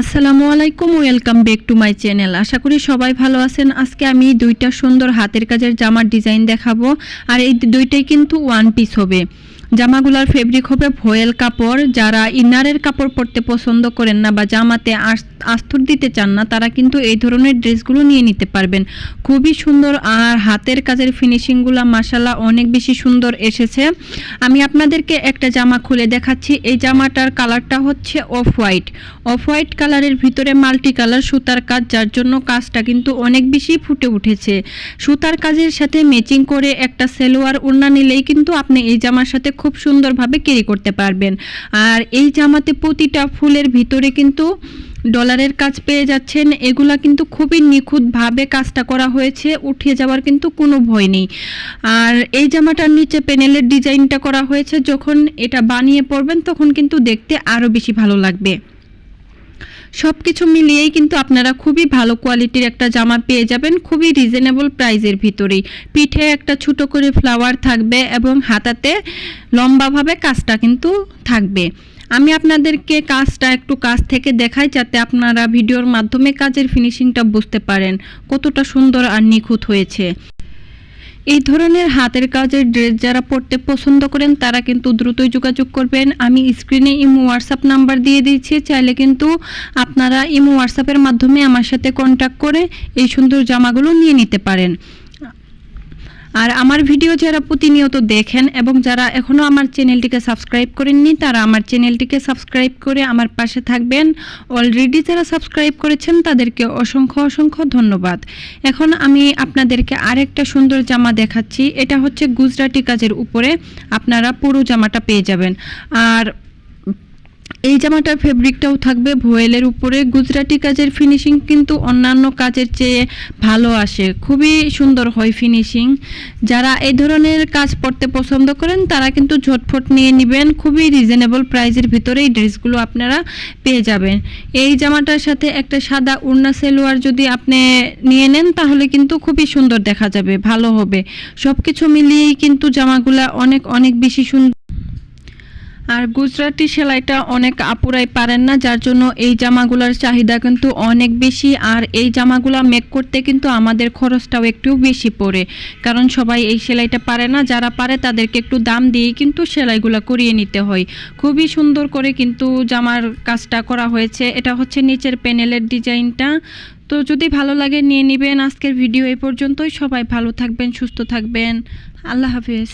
আসসালামু আলাইকুম, welcome back to my channel. আশা করি সবাই ভালো আছেন। আজকে আমি দুইটা সুন্দর হাতের কাজের জামার ডিজাইন দেখাবো, আর এই দুইটাই কিন্তু ওয়ান পিস হবে। জামাগুলার ফেব্রিক হবে ভয়েল কাপড়। যারা ইনারের কাপড় পরতে পছন্দ করেন না বা জামাতে আস- আস্তর দিতে চান না, তারা কিন্তু এই ধরনের ড্রেসগুলো নিয়ে নিতে পারবেন। খুবই সুন্দর আর হাতের কাজের ফিনিশিংগুলো মাসাল্লাহ অনেক বেশি সুন্দর এসেছে। আমি আপনাদেরকে একটা জামা খুলে দেখাচ্ছি। এই জামাটার কালারটা হচ্ছে অফ হোয়াইট অফ হোয়াইট কালারের ভিতরে মাল্টি কালার সুতার কাজ, যার জন্য কাজটা কিন্তু অনেক বেশি ফুটে উঠেছে। সুতার কাজের সাথে ম্যাচিং করে একটা সেলোয়ার ওড়না নিলেই কিন্তু আপনি এই জামার সাথে খুব সুন্দরভাবে ক্যারি করতে পারবেন। আর এই জামাতে প্রতিটা ফুলের ভিতরে কিন্তু ডলারের কাজ পেয়ে যাচ্ছেন। এগুলা কিন্তু খুবই নিখুঁতভাবে কাজটা করা হয়েছে, উঠিয়ে যাওয়ার কিন্তু কোনো ভয় নেই। আর এই জামাটার নিচে প্যানেলের ডিজাইনটা করা হয়েছে, যখন এটা বানিয়ে পড়বেন তখন কিন্তু দেখতে আরও বেশি ভালো লাগবে। সব কিছু মিলিয়েই কিন্তু আপনারা খুবই ভালো কোয়ালিটির একটা জামা পেয়ে যাবেন, খুবই রিজনেবল প্রাইজের ভিতরেই। পিঠে একটা ছোট করে ফ্লাওয়ার থাকবে এবং হাতাতে লম্বাভাবে কাজটা কিন্তু থাকবে। আমি আপনাদেরকে কাজটা একটু কাজ থেকে দেখাই যাতে আপনারা ভিডিওর মাধ্যমে কাজের ফিনিশিংটা বুঝতে পারেন, কতটা সুন্দর আর নিখুঁত হয়েছে। এই ধরনের হাতের কাজের ড্রেস যারা পড়তে পছন্দ করেন, তারা কিন্তু দ্রুতই যোগাযোগ করবেন। আমি স্ক্রিনে ইমো, হোয়াটসঅ্যাপ নাম্বার দিয়ে দিয়েছি। চাইলে কিন্তু আপনারা ইমো, হোয়াটসঅ্যাপের মাধ্যমে আমার সাথে কন্ট্যাক্ট করে এই সুন্দর জামাগুলো নিয়ে নিতে পারেন। আর আমার ভিডিও যারা প্রতিনিয়ত দেখেন এবং যারা এখনও আমার চ্যানেলটিকে সাবস্ক্রাইব করেননি, তারা আমার চ্যানেলটিকে সাবস্ক্রাইব করে আমার পাশে থাকবেন। অলরেডি যারা সাবস্ক্রাইব করেছেন, তাদেরকে অসংখ্য অসংখ্য ধন্যবাদ। এখন আমি আপনাদেরকে আরেকটা সুন্দর জামা দেখাচ্ছি। এটা হচ্ছে গুজরাটি কাজের উপরে। আপনারা পুরো জামাটা পেয়ে যাবেন। আর এই জামাটার ফেব্রিকটাও থাকবে, ভোয়েলের উপরে। গুজরাটি কাজের ফিনিশিং কিন্তু অন্যান্য কাজের চেয়ে ভালো আসে। খুবই সুন্দর হয় ফিনিশিং যারা এই ধরনের কাজ পরতে পছন্দ করেন, তারা কিন্তু ঝটফট নিয়ে নেবেন। খুবই রিজনেবল প্রাইজের ভিতরে এই ড্রেসগুলো আপনারা পেয়ে যাবেন। এই জামাটার সাথে একটা সাদা উড়না সেলোয়ার যদি আপনি নিয়ে নেন, তাহলে কিন্তু খুবই সুন্দর দেখা যাবে, ভালো হবে। সব কিছু মিলিয়েই কিন্তু জামাগুলা অনেক অনেক বেশি সুন্দর আর গুজরাটি সেলাইটা অনেক আপুরাই পারেন না, যার জন্য এই জামাগুলোর চাহিদা কিন্তু অনেক বেশি। আর এই জামাগুলো মেক করতে কিন্তু আমাদের খরচটাও একটু বেশি পড়ে। কারণ সবাই এই সেলাইটা পারে না, যারা পারে তাদেরকে একটু দাম দিয়েই কিন্তু সেলাইগুলো করিয়ে নিতে হয়। খুবই সুন্দর করে কিন্তু জামার কাজটা করা হয়েছে। এটা হচ্ছে নিচের প্যানেলের ডিজাইনটা। তো যদি ভালো লাগে নিয়ে নেবেন। আজকের ভিডিও এই পর্যন্তই। সবাই ভালো থাকবেন, সুস্থ থাকবেন। আল্লাহ হাফেজ।